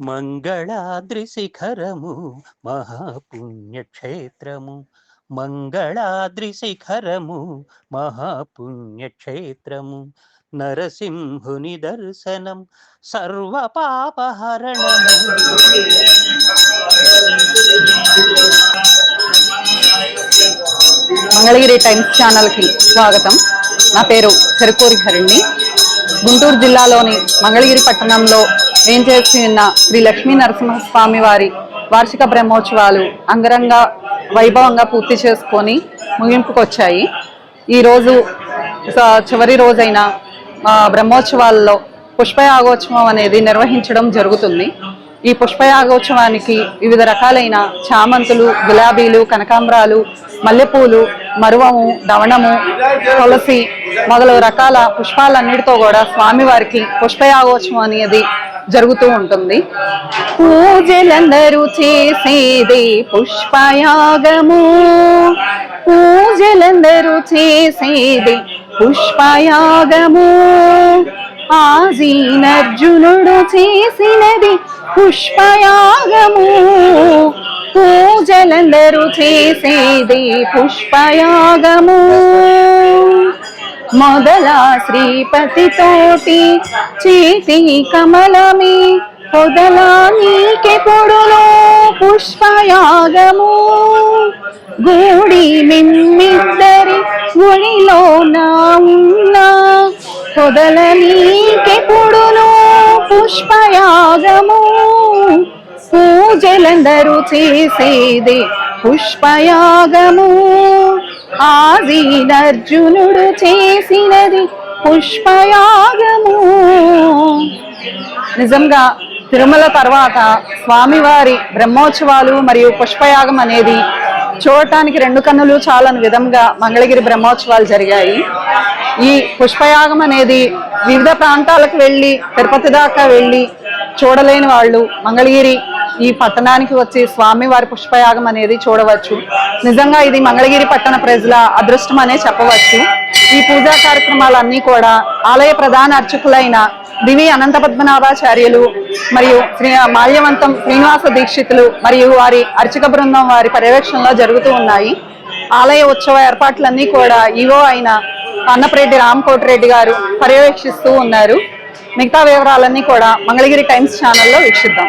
మంగళాద్రి శిఖరము మహాపుణ్యక్షేత్రము. మంగళాద్రి శిఖరము మహాపుణ్యక్షేత్రము. నరసింహుని దర్శనం సర్వపాపహరణము. మంగళగిరి టైమ్స్ ఛానల్కి స్వాగతం. నా పేరు చెరుకూరి హరిణి. గుంటూరు జిల్లాలోని మంగళగిరి పట్టణంలో ఏం చేసి ఉన్న శ్రీ లక్ష్మీ నరసింహస్వామి వారి వార్షిక బ్రహ్మోత్సవాలు అంగరంగ వైభవంగా పూర్తి చేసుకొని ముగింపుకు వచ్చాయి ఈరోజు స- చివరి రోజైన బ్రహ్మోత్సవాల్లో పుష్పయాగోత్సవం అనేది నిర్వహించడం జరుగుతుంది. ఈ పుష్పయాగోత్సవానికి వివిధ రకాలైన చామంతులు గులాబీలు కనకాంబరాలు మల్లెపూలు మరువము దవణము తులసి మొదలగు రకాల పుష్పాలన్నిటితో కూడా స్వామివారికి పుష్పయాగోత్సవం అనేది జరుగుతూ ఉంటుంది. పూజలందరూ చేసేది పుష్పయాగము. పూజలందరూ చేసేది పుష్పయాగము. ఆజీనర్జునుడు చేసినది పుష్పయాగము. పూజలందరూ చేసేది పుష్పయాగము. మొదల శ్రీపతి తోటి చేతి కమలమి పొదలా నీకె పుష్పయాగము. గూడి మిమ్మిద్దరి గుడిలో నా ఉన్నా పొదల నీకె పుష్పయాగము. పూజలందరూ చేసేది పుష్పయాగము. ఆదినర్జునుడు చేసినది పుష్పయాగము. నిజంగా తిరుమల తర్వాత స్వామివారి బ్రహ్మోత్సవాలు మరియు పుష్పయాగం అనేది చూడటానికి రెండు కన్నులు చాలని విధంగా మంగళగిరి బ్రహ్మోత్సవాలు జరిగాయి. ఈ పుష్పయాగం అనేది వివిధ ప్రాంతాలకు వెళ్ళి తిరుపతి దాకా వెళ్ళి చూడలేని వాళ్ళు మంగళగిరి ఈ పట్టణానికి వచ్చి స్వామివారి పుష్పయాగం అనేది చూడవచ్చు. నిజంగా ఇది మంగళగిరి పట్టణ ప్రజల అదృష్టం అనే చెప్పవచ్చు. ఈ పూజా కార్యక్రమాలన్నీ కూడా ఆలయ ప్రధాన అర్చకులైన దివి అనంత పద్మనాభాచార్యులు మరియు శ్రీ మాల్యవంతం శ్రీనివాస దీక్షితులు మరియు వారి అర్చక బృందం వారి పర్యవేక్షణలో జరుగుతూ ఉన్నాయి. ఆలయ ఉత్సవ ఏర్పాట్లన్నీ కూడా ఈవో అయిన అన్నపరెడ్డి రామకోటిరెడ్డి గారు పర్యవేక్షిస్తూ ఉన్నారు. మిగతా వివరాలన్నీ కూడా మంగళగిరి టైమ్స్ ఛానల్లో వీక్షిద్దాం.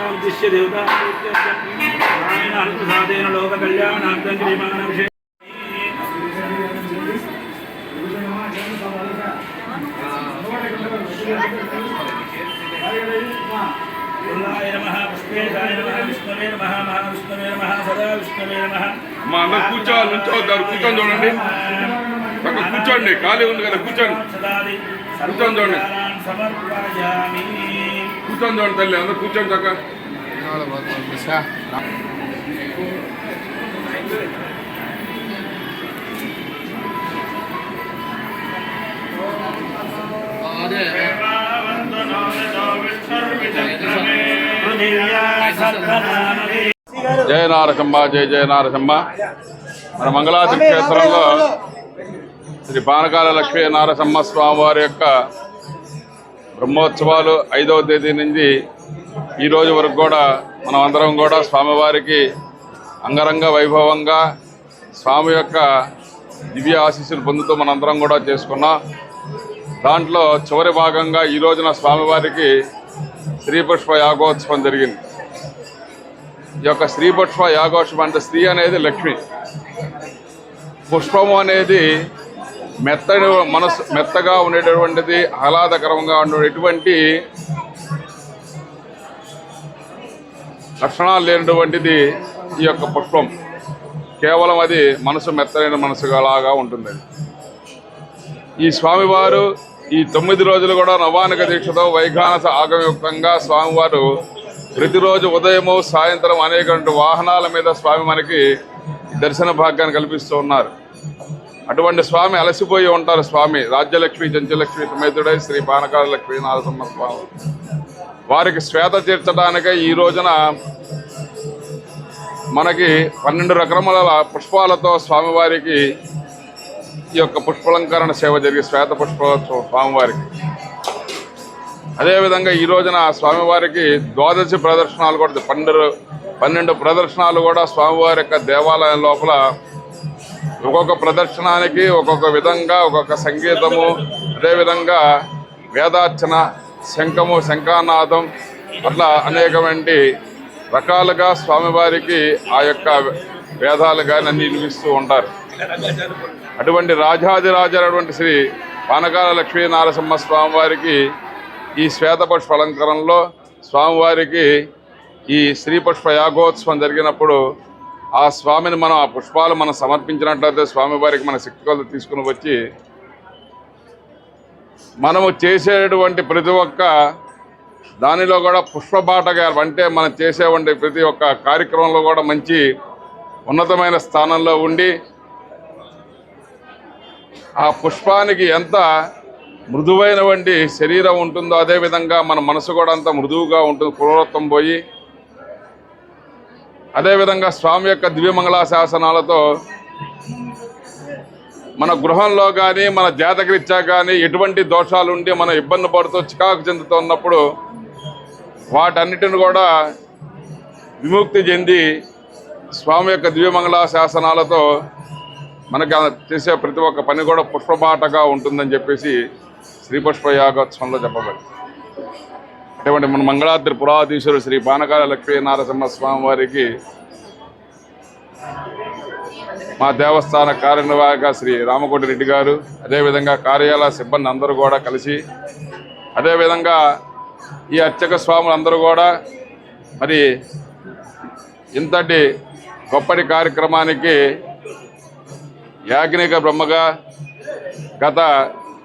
నమః देवता నమః మహావిష్ణువే నమః సదా విష్ణువే నమః మా అందరు కూర్చోవాలి నుంచోవద్దారు కూర్చొని చూడండి. అక్కడ కూర్చోండి. ఖాళీ ఉంది కదా కూర్చోండి. సదాది కూర్చొని చూడండి. కూర్చొని చూడండి తల్లి అందరు కూర్చోండి చక్క జయ నారసింహ జయ జయ నారసింహ. మన మంగళాద్రి క్షేత్రంలో శ్రీ పానకాల లక్ష్మీ నారసింహ స్వామివారి యొక్క బ్రహ్మోత్సవాలు ఐదవ తేదీ నుంచి ఈ రోజు వరకు కూడా మనం అందరం కూడా స్వామివారికి అంగరంగ వైభవంగా స్వామి యొక్క దివ్య ఆశీస్సులు పొందుతూ మనందరం కూడా చేసుకున్నాం. దాంట్లో చివరి భాగంగా ఈ రోజున స్వామివారికి శ్రీపుష్ప యాగోత్సవం జరిగింది. ఈ యొక్క శ్రీపుష్ప యాగోత్సవం అంటే స్త్రీ అనేది లక్ష్మి. పుష్పము అనేది మెత్తని మనసు మెత్తగా ఉండేటటువంటిది ఆహ్లాదకరంగా ఉండేటువంటి లక్షణాలు లేనటువంటిది ఈ యొక్క పుష్పం. కేవలం అది మనసు మెత్తైన మనసుగా ఉంటుంది ఈ స్వామివారు ఈ తొమ్మిది రోజులు కూడా నవానిక దీక్షతో వైఖానస ఆగమయుక్తంగా స్వామివారు ప్రతిరోజు ఉదయము సాయంత్రం అనేక వాహనాల మీద స్వామి మనకి దర్శన భాగ్యాన్ని కల్పిస్తూ ఉన్నారు. అటువంటి స్వామి అలసిపోయి ఉంటారు స్వామి. రాజ్యలక్ష్మి జంచలక్ష్మి సమేతుడై శ్రీ పానకాల లక్ష్మీ నారసింహ స్వామి. వారికి శ్వేత తీర్చడానికై ఈ రోజున మనకి పన్నెండు రకముల పుష్పాలతో స్వామివారికి ఈ యొక్క పుష్పలంకరణ సేవ జరిగి శ్వేత పుష్పోత్సవం స్వామివారికి. అదేవిధంగా ఈ రోజున స్వామివారికి ద్వాదశి ప్రదర్శనలు కూడా పన్నెండు పన్నెండు ప్రదర్శనలు కూడా స్వామివారి యొక్క దేవాలయం లోపల ఒక్కొక్క ప్రదర్శనానికి ఒక్కొక్క విధంగా ఒక్కొక్క సంగీతము అదేవిధంగా వేదార్చన శంఖము శంఖానాదం అట్లా అనేకమంటి రకాలుగా స్వామివారికి ఆ యొక్క వేదాలు కానీ అన్ని వినిపిస్తూ ఉంటారు. అటువంటి రాజాదిరాజైనటువంటి శ్రీ పానకాల లక్ష్మీ నారసింహ స్వామివారికి ఈ శ్వేత పుష్ప అలంకరణలో స్వామివారికి ఈ శ్రీ పుష్ప యాగోత్సవం జరిగినప్పుడు ఆ స్వామిని మనం ఆ పుష్పాలు మనం సమర్పించినట్లయితే స్వామివారికి మన శక్తి కొలత తీసుకుని వచ్చి మనము చేసేటువంటి ప్రతి ఒక్క దానిలో కూడా పుష్పబాటగా అంటే మనం చేసేవంటి ప్రతి ఒక్క కార్యక్రమంలో కూడా మంచి ఉన్నతమైన స్థానంలో ఉండి ఆ పుష్పానికి ఎంత మృదువైనటువంటి శరీరం ఉంటుందో అదేవిధంగా మన మనసు కూడా అంత మృదువుగా ఉంటుంది క్రూరత్వం పోయి అదేవిధంగా స్వామి యొక్క దివ్యమంగళ శాసనాలతో మన గృహంలో కానీ మన జాతకరీత్యా కానీ ఎటువంటి దోషాలు ఉండి మనం ఇబ్బంది పడుతూ చికాకు చెందుతున్నప్పుడు వాటన్నిటిని కూడా విముక్తి చెంది స్వామి యొక్క దివ్యమంగళ శాసనాలతో మనకి చేసే ప్రతి ఒక్క పని కూడా పుష్పబాటగా ఉంటుందని చెప్పేసి శ్రీ పుష్ప యాగోత్సవంలో చెప్పబడింది. అటువంటి మన మంగళాద్రి పురాధీశ్వరుడు శ్రీ పానకాల లక్ష్మీ నారసింహ స్వామి వారికి మా దేవస్థాన కార్యనిర్వాహక శ్రీ రామకోటి రెడ్డి గారు అదేవిధంగా కార్యాలయ సిబ్బంది అందరూ కూడా కలిసి అదేవిధంగా ఈ అర్చక స్వాములు అందరూ కూడా మరి ఇంతటి గొప్పటి కార్యక్రమానికి యాజ్ఞిక బ్రహ్మగా గత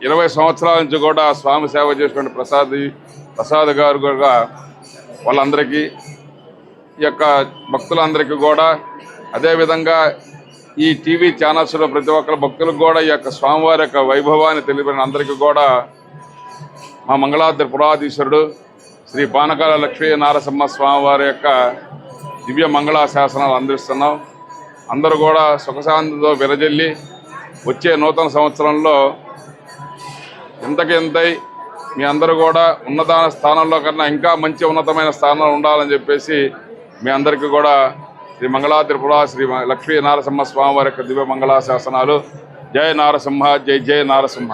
ఇరవై సంవత్సరాల నుంచి కూడా స్వామి సేవ చేసినటువంటి ప్రసాద్ ప్రసాద్ గారు కూడా వాళ్ళందరికీ ఈ యొక్క భక్తులందరికీ కూడా అదేవిధంగా ఈ టీవీ ఛానల్స్లో ప్రతి ఒక్కరు భక్తులకు కూడా ఈ యొక్క స్వామివారి యొక్క వైభవాన్ని తెలిపిన అందరికీ కూడా మా మంగళాద్రి పురాధీశ్వరుడు శ్రీ పానకాల లక్ష్మీ నారసింహ స్వామివారి యొక్క దివ్య మంగళ శాసనాలు అందిస్తున్నాం. అందరూ కూడా సుఖశాంతితో విరజల్లి వచ్చే నూతన సంవత్సరంలో ఇంతకింతై మీ అందరూ కూడా ఉన్నత స్థానంలో కన్నా ఇంకా మంచి ఉన్నతమైన స్థానంలో ఉండాలని చెప్పేసి మీ అందరికీ కూడా శ్రీ మంగళా త్రిపుర శ్రీ లక్ష్మీ నారసింహ స్వామి వారి యొక్క దివ్య మంగళా శాసనాలు. జయ నారసింహ జై జయ నారసింహ.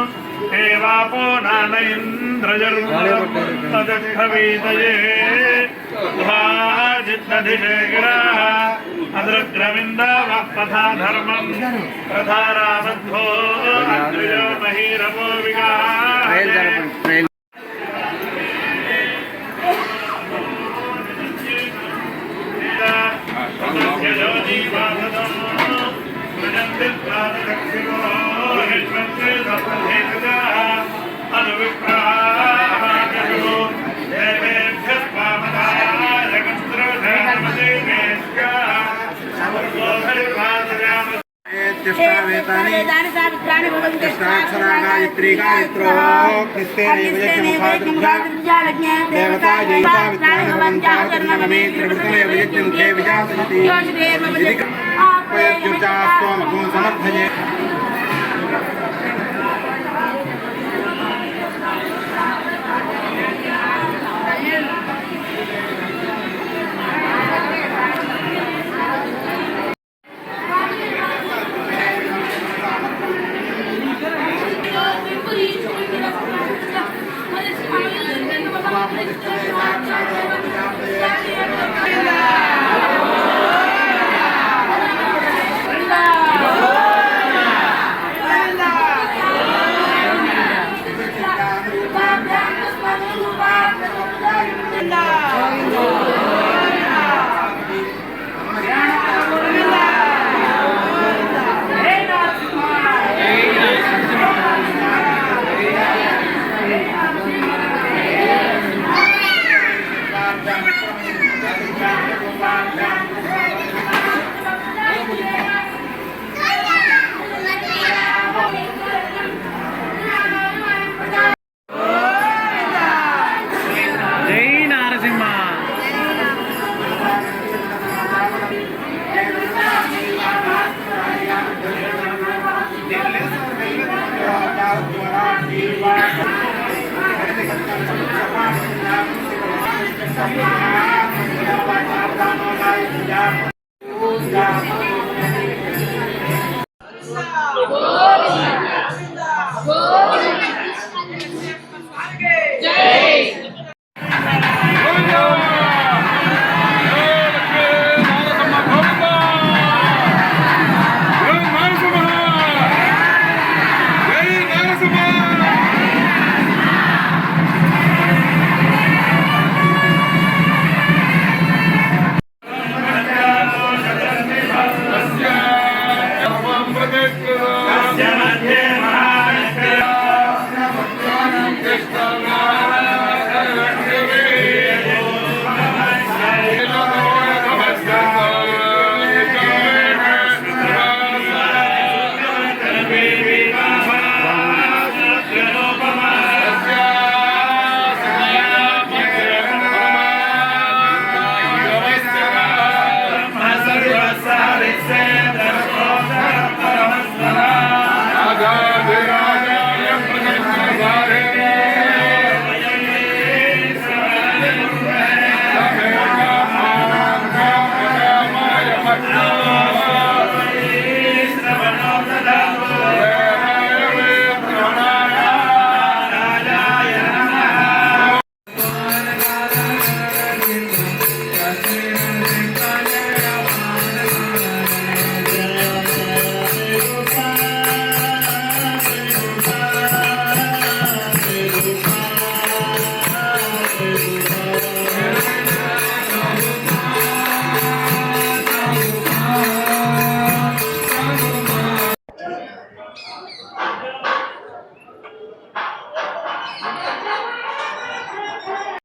देवापो नानन्द्रजर्मुदक्षवीतये भाजिद्दधिशेखराः अदृग्रविन्दावः तथा धर्मम् तथा रामध्वो अग्रजो महीरपो विगाः गायत्री गायत्रो देवता जयिता विद्याभवन्ताचरणमे त्रिवृतमे विजयन्ते विजासयति समर्थये